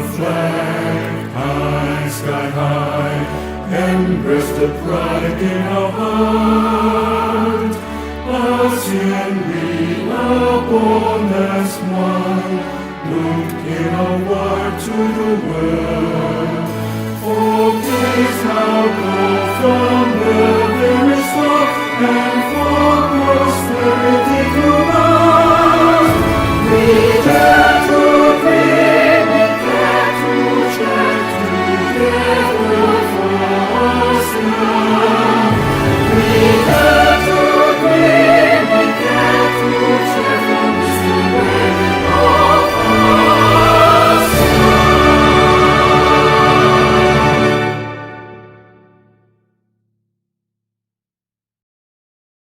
flag high, sky high, and the pride in our heart. Us and we are born as one, look in our to the world. Amen.